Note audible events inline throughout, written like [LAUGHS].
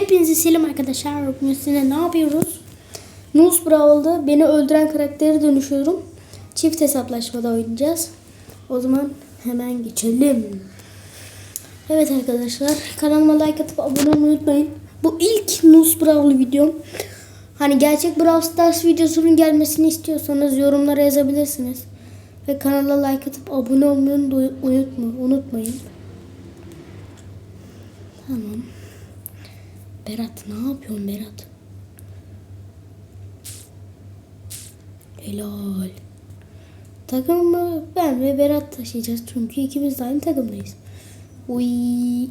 Hepinizi selam arkadaşlar. Bugün sizinle ne yapıyoruz? Nus Brawl'da beni öldüren karaktere dönüşüyorum. Çift hesaplaşmada oynayacağız. O zaman hemen geçelim. Evet arkadaşlar kanalıma like atıp abone olmayı unutmayın. Bu ilk Nus Brawl videom. Hani gerçek Brawl Stars videosunun gelmesini istiyorsanız yorumlara yazabilirsiniz. Ve kanala like atıp abone olmayı unutma, unutmayın. Tamam. Berat ne yapıyorsun Berat? Helal. Takımı ben ve Berat taşıyacağız çünkü ikimiz de aynı takımdayız. Uy.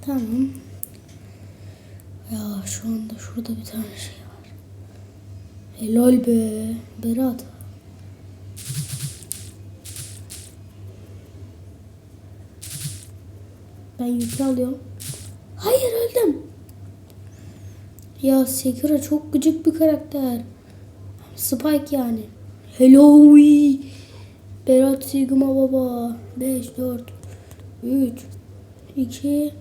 Tamam. Ya şu anda şurada bir tane şey var. Helal be Berat. Ben yükü alıyorum. Hayır öldüm. Ya Sekiro çok gıcık bir karakter. Spike yani. Hello. Berat Sigma baba. 5, 4, 3, 2,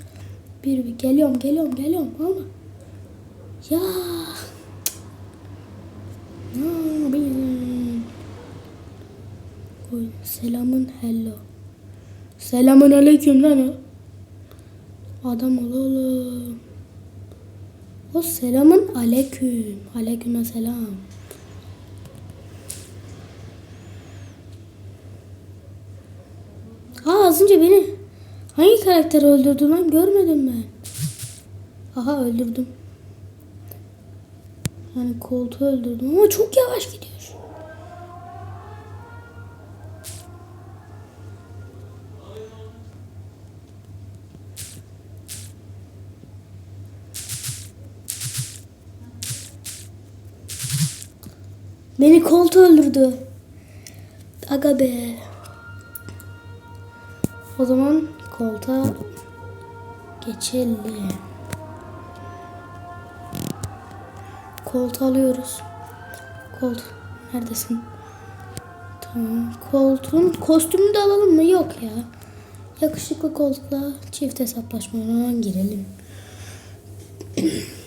1. Geliyorum geliyorum geliyorum ama. Ya. Selamın hello. Selamun aleyküm lan o. Adam ol. O selamın aleyküm. Aleyküm selam. Aa az önce beni hangi karakter öldürdü lan görmedim ben. Aha öldürdüm. Yani koltuğu öldürdüm ama çok yavaş gidiyor. Beni koltuğu öldürdü. Aga be. O zaman koltuğa geçelim. Koltuğu alıyoruz. Kolt. Neredesin? Tamam. Koltuğun kostümünü de alalım mı? Yok ya. Yakışıklı koltukla çift hesaplaşmaya girelim. [CLEARS THROAT]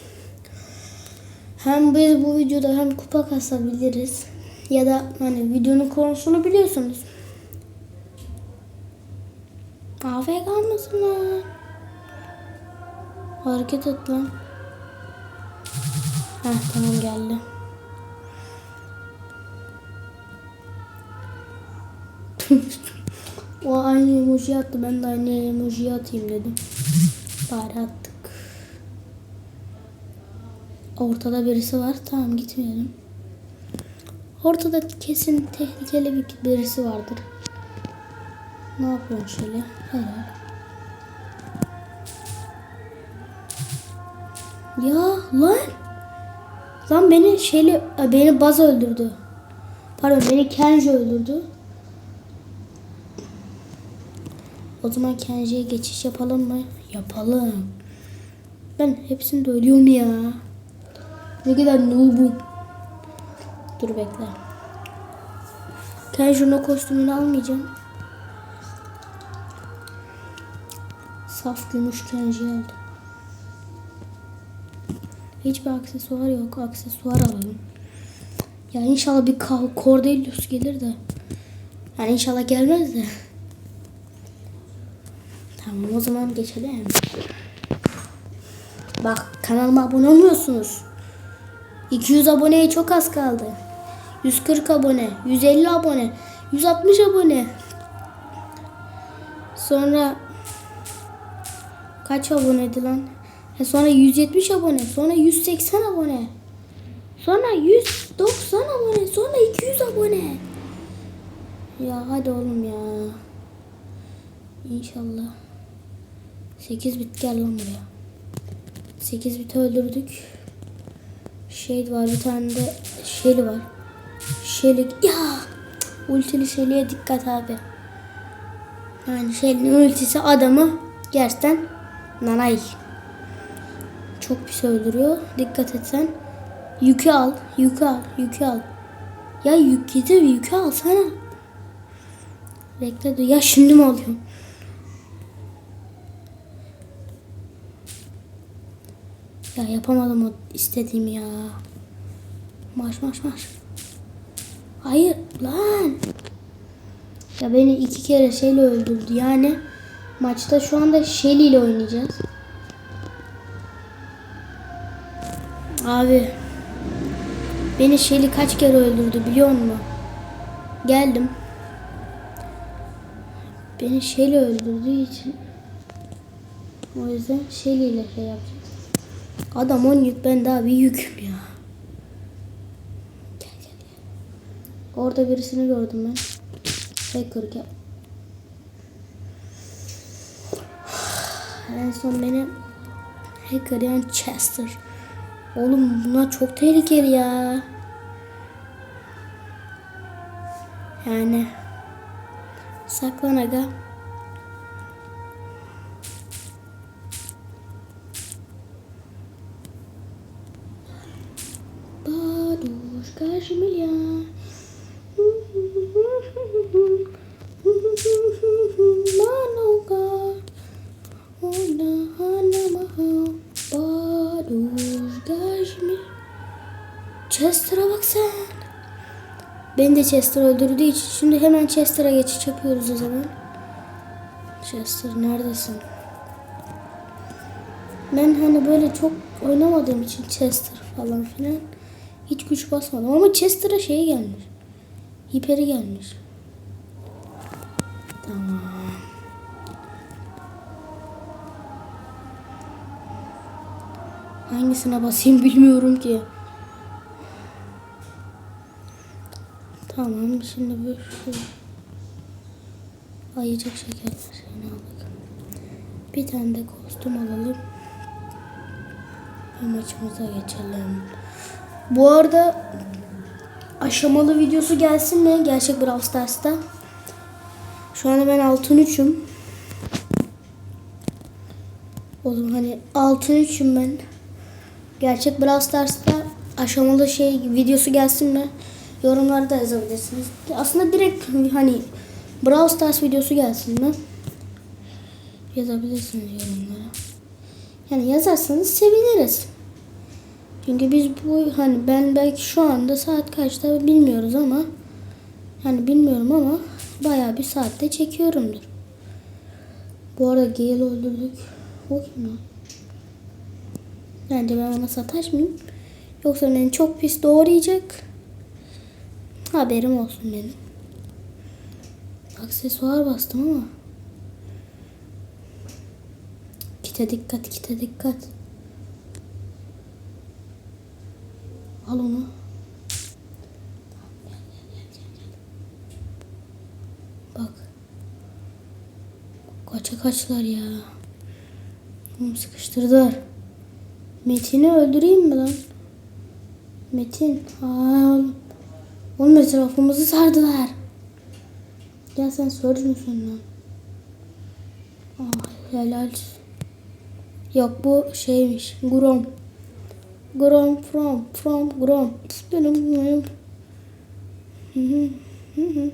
Hem biz bu videoda hem kupa kasabiliriz. Ya da hani videonun konusunu biliyorsunuz. AFK mısın lan? Hareket et lan. Heh tamam geldi. [LAUGHS] o aynı emoji attı. Ben de aynı emoji atayım dedim. Bari attık. Ortada birisi var. Tamam gitmeyelim. Ortada kesin tehlikeli bir birisi vardır. Ne yapıyorsun şöyle? Helal. Ya lan. Lan beni şeyle beni Baz öldürdü. Pardon beni Kenji öldürdü. O zaman Kenji'ye geçiş yapalım mı? Yapalım. Ben hepsinde ölüyorum ya. Ne kadar noobum. Dur bekle. Kenji'nin kostümünü almayacağım. Saf gümüş Kenji'yi aldım. Hiçbir aksesuar yok. Aksesuar alalım. Ya inşallah bir Cordelius gelir de. Yani inşallah gelmez de. Tamam o zaman geçelim. Bak kanalıma abone olmuyorsunuz. 200 aboneye çok az kaldı. 140 abone, 150 abone, 160 abone. Sonra kaç aboneydi lan? E sonra 170 abone, sonra 180 abone. Sonra 190 abone, sonra 200 abone. Ya hadi oğlum ya. İnşallah. 8 bit gel lan buraya. 8 bit öldürdük. Şey var bir tane de şeyli var. Şeyli ya ultili şeyliğe dikkat abi. Yani şeylinin ultisi adamı gerçekten nanay. Çok pis öldürüyor. Dikkat etsen. Yükü al, yükü al, yükü al. Ya yük getir, yükü alsana. Bekle dur. Ya şimdi mi alıyorum? Ya yapamadım o istediğimi ya. Marş marş marş. Hayır lan. Ya beni iki kere şeyle öldürdü. Yani maçta şu anda Shelly ile oynayacağız. Abi. Beni Shelly kaç kere öldürdü biliyor musun? Geldim. Beni Shelly öldürdüğü için o yüzden Shelly ile şey yapacağız. Adam 10 yük ben daha bir yüküm ya. Gel gel gel. Orada birisini gördüm ben. Hacker gel. [SIGHS] En son beni hacker yani Chester. Oğlum bunlar çok tehlikeli ya. Yani saklan aga. Beni de Chester öldürdüğü için şimdi hemen Chester'a geçiş yapıyoruz o zaman. Chester neredesin? Ben hani böyle çok oynamadığım için Chester falan filan hiç güç basmadım ama Chester'a şey gelmiş. Hiperi gelmiş. Tamam. Hangisine basayım bilmiyorum ki. Tamam şimdi bir şu ayıcık şekerler şeyini aldık. Bir tane de kostüm alalım. Ve maçımıza geçelim. Bu arada aşamalı videosu gelsin mi? Gerçek Brawl Stars'ta. Şu anda ben altın üçüm. O hani altın üçüm ben. Gerçek Brawl Stars'ta aşamalı şey videosu gelsin mi? Yorumlarda yazabilirsiniz. Aslında direkt hani Brawl Stars videosu gelsin mi? Yazabilirsiniz yorumlara. Yani yazarsanız seviniriz. Çünkü biz bu hani ben belki şu anda saat kaçta bilmiyoruz ama hani bilmiyorum ama bayağı bir saatte çekiyorumdur. Bu arada Gale'i öldürdük. O kim lan? Bence ben ona sataşmayayım. Yoksa beni çok pis doğrayacak. Haberim olsun benim. Aksesuar bastım ama. Kite dikkat, kite dikkat. Al onu. Bak. Kaça kaçlar ya. Oğlum sıkıştırdılar. Metin'i öldüreyim mi lan? Metin. Aa. Oğlum etrafımızı sardılar. Gel sen sörcüsün lan. Ah helal. Yok bu şeymiş. Grom. Grom from from Grom. Hı hı, hı hı.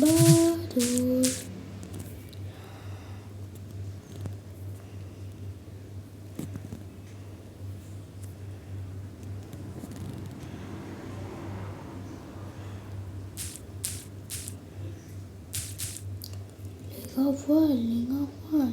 Badur. Liga var, liga var.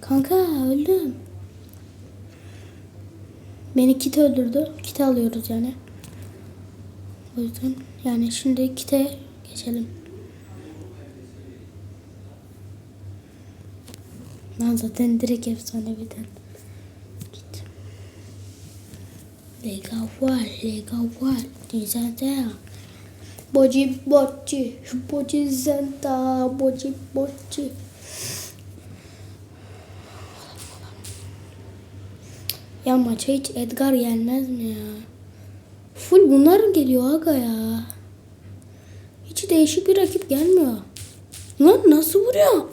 Kanka öldüm. Beni kit öldürdü. Kit alıyoruz yani. O yüzden yani şimdi kite geçelim. Lan zaten direkt efsaneviden. Git. Lega var, lega var. De. Boci boci, boci zenta, boci boci. Ya maça hiç Edgar gelmez mi ya? Full bunlar geliyor aga ya. Hiç değişik bir rakip gelmiyor. Lan nasıl vuruyor?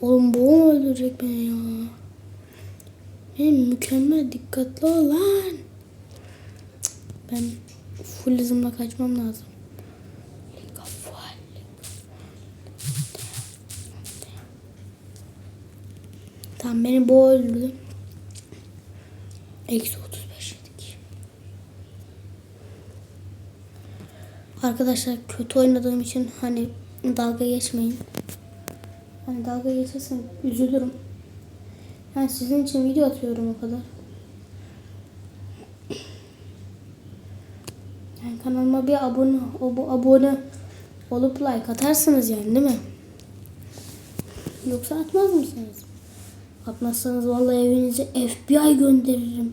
Oğlum bu mu öldürecek beni ya? Benim mükemmel dikkatli ol lan. Ben full hızımla kaçmam lazım. Tamam beni bu öldürdü. Eksi 35 yedik. Arkadaşlar kötü oynadığım için hani dalga geçmeyin. Hani dalga geçersen üzülürüm. Ben sizin için video atıyorum o kadar. Yani kanalıma bir abone, abone olup like atarsınız yani değil mi? Yoksa atmaz mısınız? Atmazsanız vallahi evinize FBI gönderirim.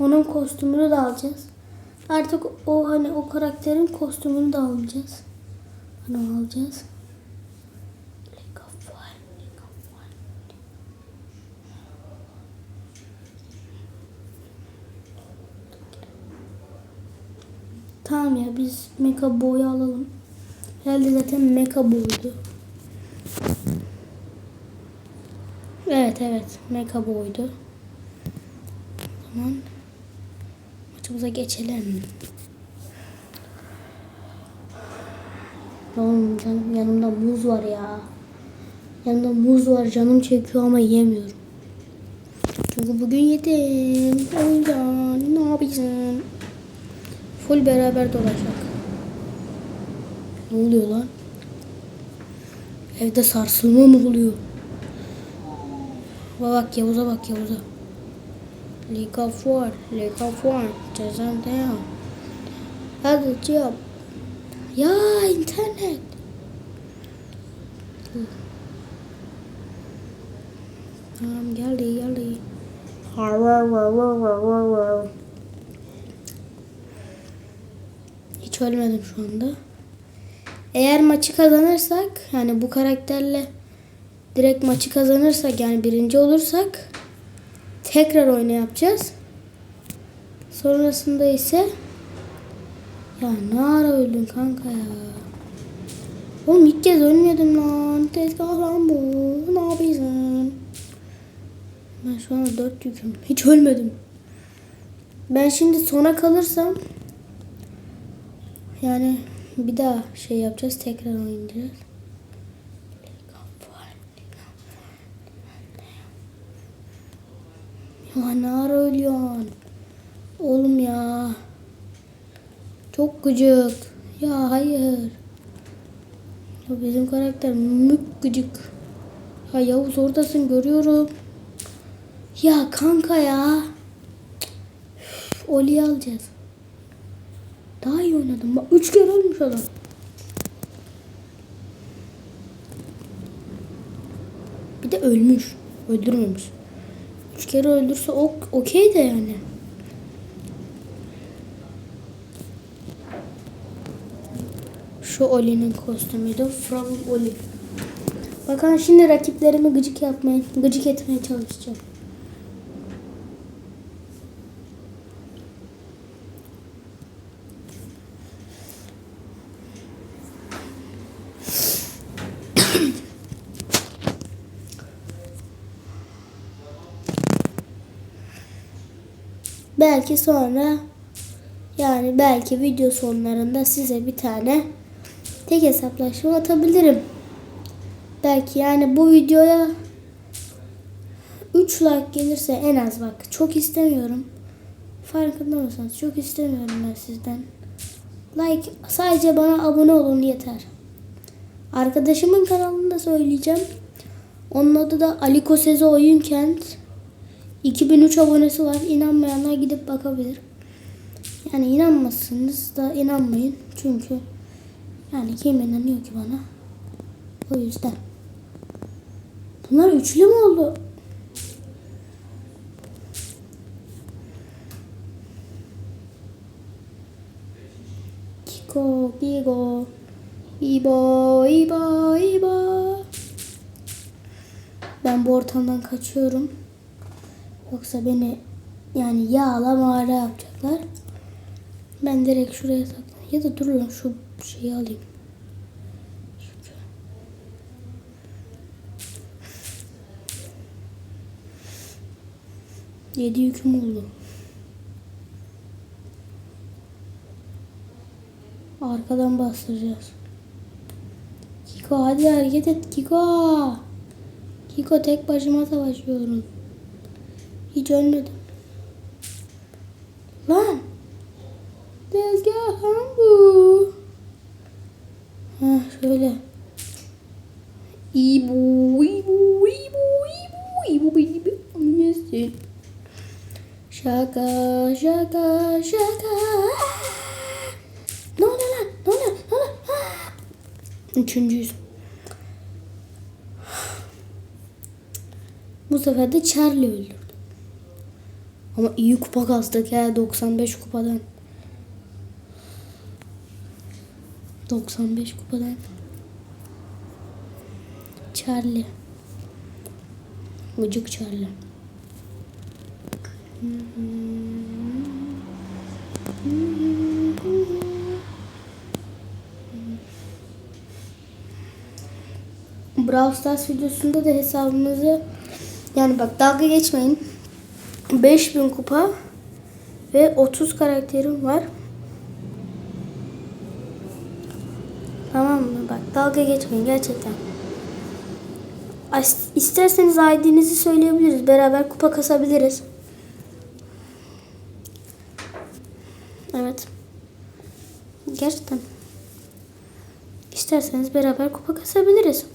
Onun kostümünü de alacağız. Artık o hani o karakterin kostümünü de alacağız. Hani alacağız. League of War, League of War. Tamam ya biz Mecha Boy'u alalım. Herhalde zaten Mecha Boy'du. Evet evet Mecha Boy'du. O zaman maçımıza geçelim. Oğlum canım yanımda muz var ya. Yanımda muz var canım çekiyor ama yiyemiyorum. Çünkü bugün yedim. O ne yapacaksın? Full beraber dolaşacak. Ne oluyor lan? Evde sarsılma mı oluyor? Bak Yavuz'a bak Yavuz'a. League of War, League of War, Cezan down. Hadi cevap. Ya internet. Tamam geldi geldi. Har, var, var, var, var, var, var. Ölmedim şu anda. Eğer maçı kazanırsak yani bu karakterle direkt maçı kazanırsak yani birinci olursak tekrar oyunu yapacağız. Sonrasında ise ya ne ara öldün kanka ya. Oğlum ilk kez ölmedim lan. Tezgah lan bu. Ne yapıyorsun? Ben şu an dört yüküm. Hiç ölmedim. Ben şimdi sona kalırsam yani bir daha şey yapacağız. Tekrar oynayacağız. Ya ne ara ölüyorsun? Oğlum ya. Çok gıcık. Ya hayır. Ya bizim karakter mük gıcık. Ya Yavuz oradasın görüyorum. Ya kanka ya. Oli'yi alacağız. Daha iyi oynadım. Bak üç kere ölmüş adam. Bir de ölmüş. Öldürmemiş. Üç kere öldürse ok okey de yani. Şu Oli'nin kostümüydü. From Oli. Bakın şimdi rakiplerimi gıcık yapmaya, gıcık etmeye çalışacağım. Belki sonra yani belki video sonlarında size bir tane tek hesaplaşma atabilirim. Belki yani bu videoya 3 like gelirse en az bak çok istemiyorum. Farkında mısınız? Çok istemiyorum ben sizden. Like sadece bana abone olun yeter. Arkadaşımın kanalında söyleyeceğim. Onun adı da Aliko Seze Oyunkent. 2003 abonesi var. İnanmayanlar gidip bakabilir. Yani inanmazsınız da inanmayın. Çünkü yani kim inanıyor ki bana? O yüzden. Bunlar üçlü mü oldu? Kiko, Kiko. İbo, İbo, İbo. Ben bu ortamdan kaçıyorum. Yoksa beni yani yağla mağara yapacaklar. Ben direkt şuraya saklan. Ya da dur lan şu şeyi alayım. Yedi yüküm oldu. Arkadan bastıracağız. Kiko hadi hareket et Kiko. Kiko tek başıma savaşıyorum. Hiç ölmedim. Lan. Tezgahım bu. Ha şöyle. İbu, ibu, ibu, ibu, ibu, ibu, yesin. Şaka, şaka, şaka. Ne oluyor lan? Ne oluyor? Ne oluyor? Üçüncüyüz. Bu sefer de Charlie öldürdü. Ama iyi kupa kastık ya 95 kupadan. 95 kupadan. Charlie. Gıcık Charlie. Brawl Stars videosunda da hesabımızı yani bak dalga geçmeyin. 5000 kupa ve 30 karakterim var. Tamam mı? Bak dalga geçmeyin gerçekten. İsterseniz ID'nizi söyleyebiliriz. Beraber kupa kasabiliriz. Evet. Gerçekten. İsterseniz beraber kupa kasabiliriz.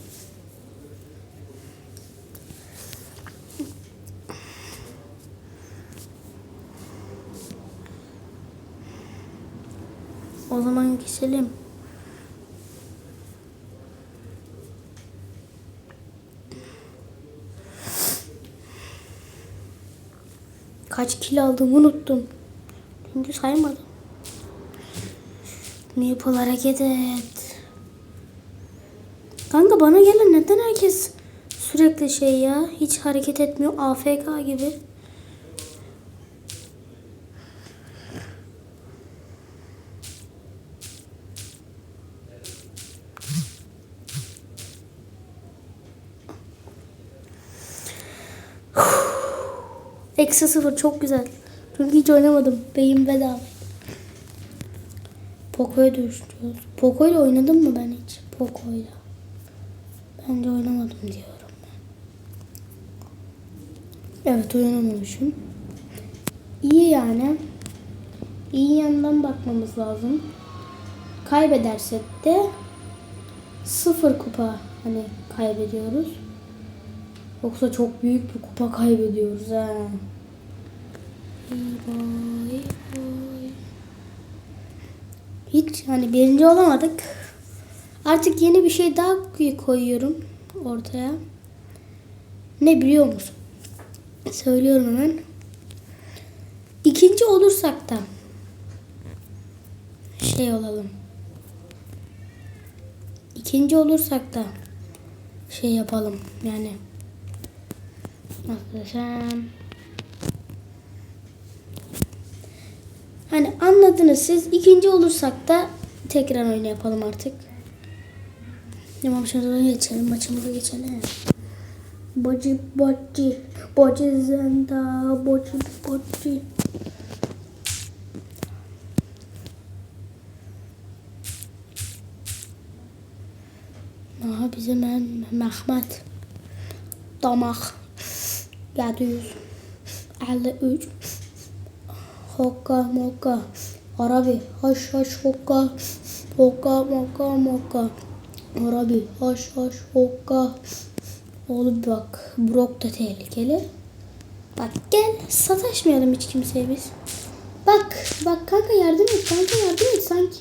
O zaman geçelim. Kaç kilo aldığımı unuttum. Çünkü saymadım. Maple hareket et. Kanka bana gelen neden herkes sürekli şey ya hiç hareket etmiyor AFK gibi. Eksi sıfır çok güzel. Çünkü hiç oynamadım. Beyin bedava. Poco'ya dönüştürüyoruz. Poco'yla oynadım mı ben hiç? Poco'yla. Bence oynamadım diyorum ben. Evet oynamamışım. İyi yani. İyi yandan bakmamız lazım. Kaybedersek de sıfır kupa hani kaybediyoruz. Yoksa çok büyük bir kupa kaybediyoruz ha. Hiç hani birinci olamadık. Artık yeni bir şey daha koyuyorum ortaya. Ne biliyor musun? Söylüyorum hemen. İkinci olursak da şey olalım. İkinci olursak da şey yapalım yani. Nasıl desem. Hani anladınız siz. ikinci olursak da tekrar oyunu yapalım artık. Tamam şimdi geçelim. Maçımıza geçelim. Bacı bacı. Bacı zenda. Bacı bacı. Aha ben Mehmet. Damak. 700. 53. Hokka mokka. Arabi. Haş haş hokka. Hokka mokka mokka. Arabi. Haş haş hokka. Oğlum bak. Brok da tehlikeli. Bak gel sataşmayalım hiç kimseye biz. Bak bak kanka yardım et kanka yardım et sanki.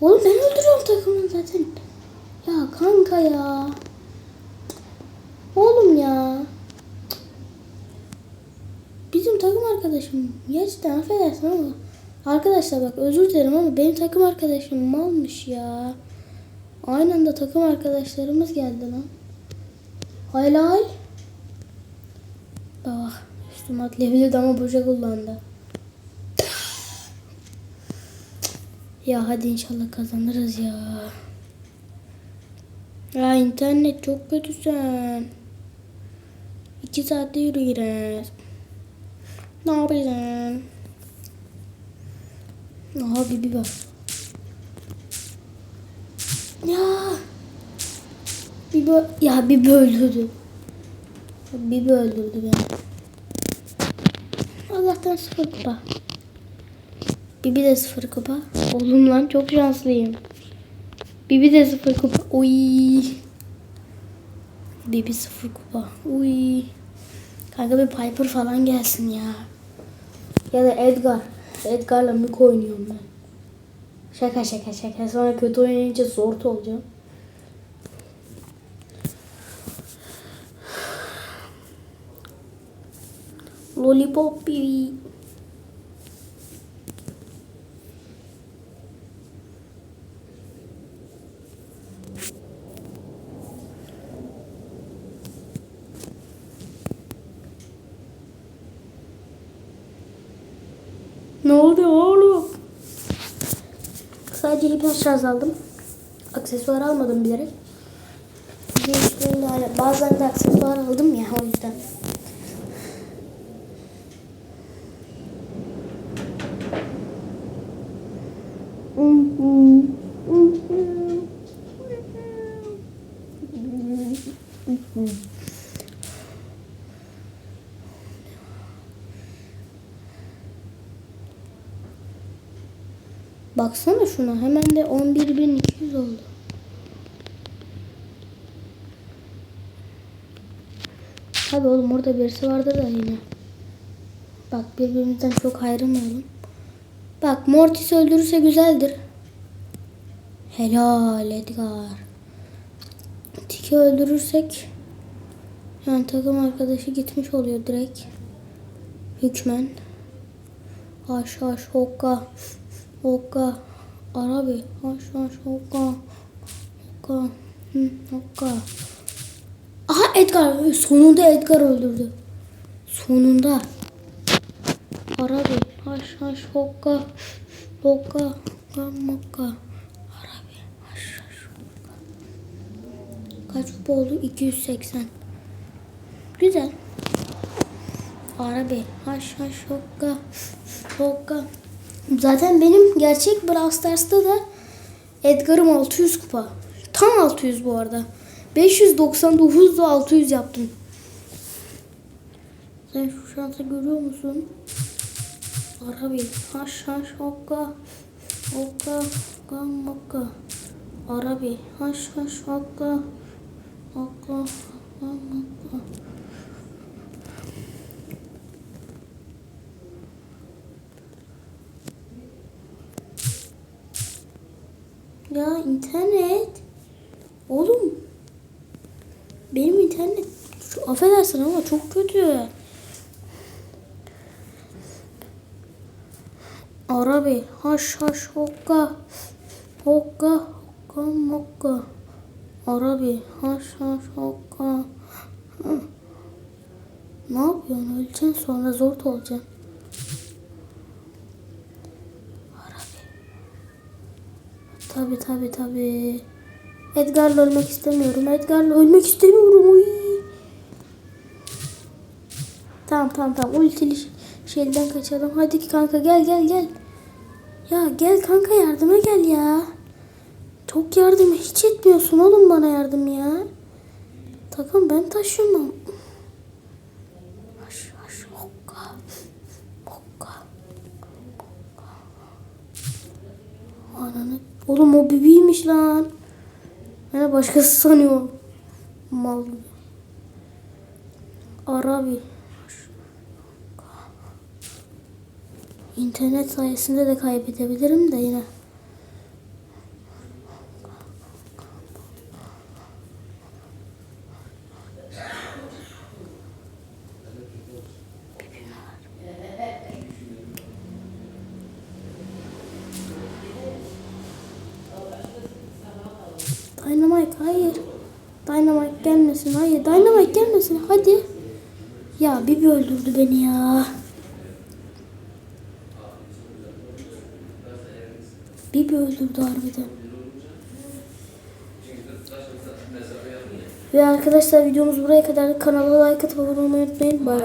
Oğlum ben öldürüyorum takımını zaten. Ya kanka ya. Arkadaşım. Gerçekten affedersin ama. Arkadaşlar bak özür dilerim ama benim takım arkadaşım malmış ya. Aynı anda takım arkadaşlarımız geldi lan. Helal. Bak üstüme atlayabilirdi ama boşa kullandı. Ya hadi inşallah kazanırız ya. Ya internet çok kötü sen. İki saatte yürüyeceğiz. Ne yapacaksın? Aha Bibi var. Ya. Bibi, ya Bibi öldürdü. Bibi öldürdü beni. Allah'tan sıfır kupa. Bibi de sıfır kupa. Oğlum lan çok şanslıyım. Bibi de sıfır kupa. Oy. Bibi sıfır kupa. Uy. Kanka bir Piper falan gelsin ya. Ya da Edgar. Edgar'la Mük oynuyorum ben. Şaka şaka şaka. Sonra kötü oynayınca zor olacağım. Lollipop Bibi. Ne oldu oğlum? Sadece hiper şarj aldım. Aksesuar almadım bilerek. Bazen de aksesuar aldım ya o yüzden. Baksana şuna hemen de 11.200 oldu. Tabi oğlum orada birisi vardı da yine. Bak birbirimizden çok ayrılmayalım. Bak Mortis öldürürse güzeldir. Helal Edgar. Tiki öldürürsek yani takım arkadaşı gitmiş oluyor direkt. Hükmen. Haş haş Hokka. Arabi. Haş haş hokka. Hokka. Hı, hokka. Aha Edgar. Sonunda Edgar öldürdü. Sonunda. Arabi. Haş haş. Hokka. Hokka mokka. Arabi. Haş haş hokka. Kaç kupa oldu? 280. Güzel. Arabi. Haş haş hokka. Hokka. Zaten benim gerçek Brawl Stars'ta da Edgar'ım 600 kupa. Tam 600 bu arada. 599 da 600 yaptım. Sen şu şansı görüyor musun? Arabi. Haş haş hokka. Hokka. Hokka mokka. Arabi. Haş haş hokka. Hokka. Hokka mokka. Ya internet. Oğlum. Benim internet şu, affedersin ama çok kötü. Arabi. Haş haş hokka. Hokka. Hokka mokka. Arabi. Haş haş hokka. Ne yapıyorsun? Öleceksin sonra zor olacaksın. Tabi tabi tabi. Edgar'la ölmek istemiyorum. Edgar'la ölmek istemiyorum. Uy. Tamam tamam tamam. Ultili şeyden kaçalım. Hadi ki kanka gel gel gel. Ya gel kanka yardıma gel ya. Çok yardım hiç etmiyorsun oğlum bana yardım ya. Takım ben taşımam. Haş haş hokka. Hokka. Ananı. Oğlum o bibiymiş lan. Ben başkası sanıyorum. Mal gibi. Arabi. İnternet sayesinde de kaybedebilirim de yine. Dynamite hayır. Dynamite gelmesin. Hayır. Dynamite gelmesin. Hadi. Ya Bibi beni ya. Bibi öldürdü harbiden. Ve arkadaşlar videomuz buraya kadar. Kanala like atıp abone olmayı unutmayın. Bay.